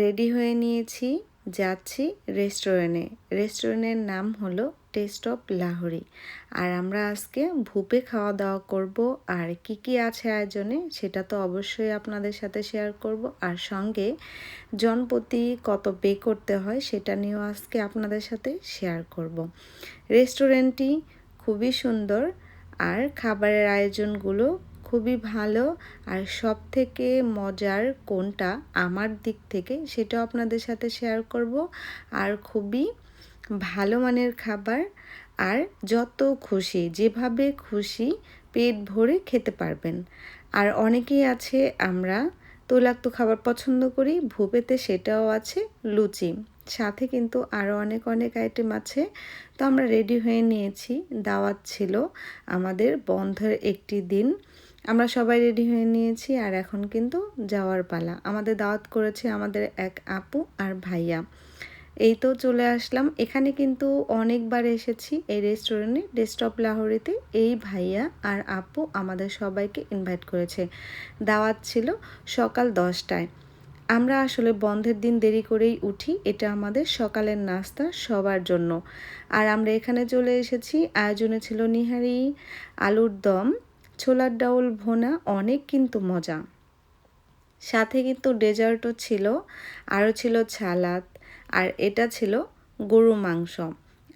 Ready হয়ে নিয়েছি, যাচ্ছি রেস্টুরেন্টে। রেস্টুরেন্টের নাম হলো টেস্ট অফ লাহোরি। আর আমরা আজকে ভুপে খাওয়া দাওয়া করব আর কি কি আছে আয়োজনে সেটা তো অবশ্যই আপনাদের সাথে শেয়ার করব। আর সঙ্গে জনপ্রতি কত পে করতে হয় সেটা নিয়েও আজকে আপনাদের সাথে শেয়ার করব। রেস্টুরেন্টটি খুবই সুন্দর আর খাবারের আয়োজনগুলো খুবই ভালো। আর সব থেকে মজার কোনটা আমার দিক থেকে সেটাও আপনাদের সাথে শেয়ার করব। আর খুবই ভালো মানের খাবার আর যত খুশি, যেভাবে খুশি পেট ভরে খেতে পারবেন। আর অনেকেই আছে, আমরা তৈলাক্ত খাবার পছন্দ করি, ভুপেতে সেটাও আছে, লুচি। সাথে কিন্তু আরও অনেক অনেক আইটেম আছে। তো আমরা রেডি হয়ে নিয়েছি। দাওয়াত ছিল আমাদের বন্ধের একটি দিন। আমরা সবাই রেডি হয়ে নিয়েছি আর এখন কিন্তু যাওয়ার পালা। আমাদের দাওয়াত করেছে আমাদের এক আপু আর ভাইয়া। এই তো চলে আসলাম। এখানে কিন্তু অনেকবার এসেছি এই রেস্টুরেন্টে ডেস্কটপ লাহোরিতে। এই ভাইয়া আর আপু আমাদের সবাইকে ইনভাইট করেছে। দাওয়াত ছিল সকাল দশটায়। আমরা আসলে বন্ধের দিন দেরি করেই উঠি। এটা আমাদের সকালের নাস্তা সবার জন্য। আর আমরা এখানে চলে এসেছি। আয়োজনে ছিল নিহারি, আলুর দম ছোলার ডাউল ভোনা অনেক কিন্তু মজা। সাথে কিন্তু ডেজার্টও ছিল, আরও ছিল ছালাদ, আর এটা ছিল গরু মাংস।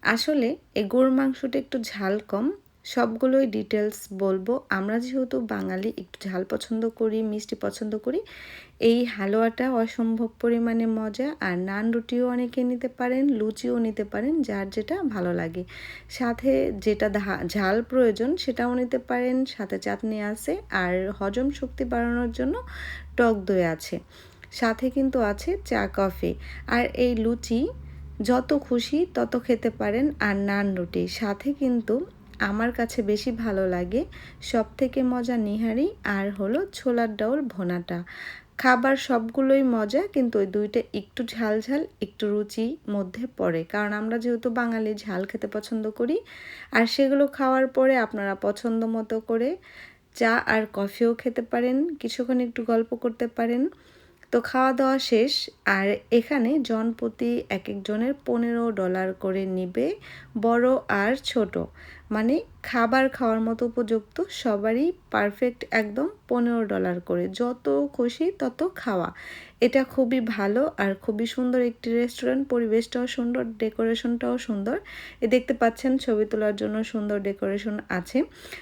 আসলে এই গরুর মাংসটা একটু ঝাল কম সবগুলোই ডিটেলস বলব। আমরা যেহেতু বাঙালি, একটু ঝাল পছন্দ করি, মিষ্টি পছন্দ করি, এই হালুয়াটা অসম্ভব পরিমাণে মজা। আর নান রুটিও অনেকে নিতে পারেন, লুচিও নিতে পারেন, যার যেটা ভালো লাগে। সাথে যেটা ঝাল প্রয়োজন, সেটাও নিতে পারেন। সাথে চাটনি আছে, আর হজম শক্তি বাড়ানোর জন্য টক দই আছে। সাথে কিন্তু আছে চা, কফি। আর এই লুচি, যত খুশি তত খেতে পারেন। আর নান রুটি, সাথে কিন্তু আমার কাছে বেশি ভালো লাগে সব থেকে মজা নিহারি আর হলো ছোলার ডাউল ভোনাটা। খাবার সবগুলোই মজা, কিন্তু ওই দুইটা একটু ঝাল ঝাল, একটু রুচি মধ্যে পড়ে। কারণ আমরা যেহেতু বাঙালি, ঝাল খেতে পছন্দ করি। আর সেগুলো খাওয়ার পরে আপনারা পছন্দ মতো করে চা আর কফিও খেতে পারেন, কিছুক্ষণ একটু গল্প করতে পারেন। তো খাওয়া দাওয়া শেষ, আর এখানে জনপ্রতি এক একজনের পনেরো ডলার করে নিবে, বড় আর ছোট। মানে খাবার খাওয়ার মতো উপযুক্ত, সবারই পারফেক্ট একদম পনেরো ডলার করে। যত খুশি তত খাওয়া। এটা খুবই ভালো আর খুবই সুন্দর একটি রেস্টুরেন্ট পরিবেশটাও সুন্দর ডেকোরেশনটাও সুন্দর। এ দেখতে পাচ্ছেন, ছবি তোলার জন্য সুন্দর ডেকোরেশন আছে।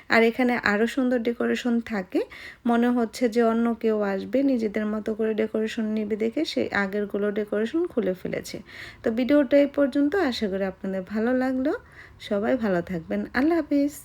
আর এখানে আরও সুন্দর ডেকোরেশন থাকে। মনে হচ্ছে যে অন্য কেউ আসবে, নিজেদের মতো করে ডেকোরেশন নিবে দেখে সেই আগেরগুলো ডেকোরেশন খুলে ফেলেছে। তো ভিডিওটা এই পর্যন্ত। আশা করি আপনাদের ভালো লাগল। সবাই ভালো থাকবেন। a la vez.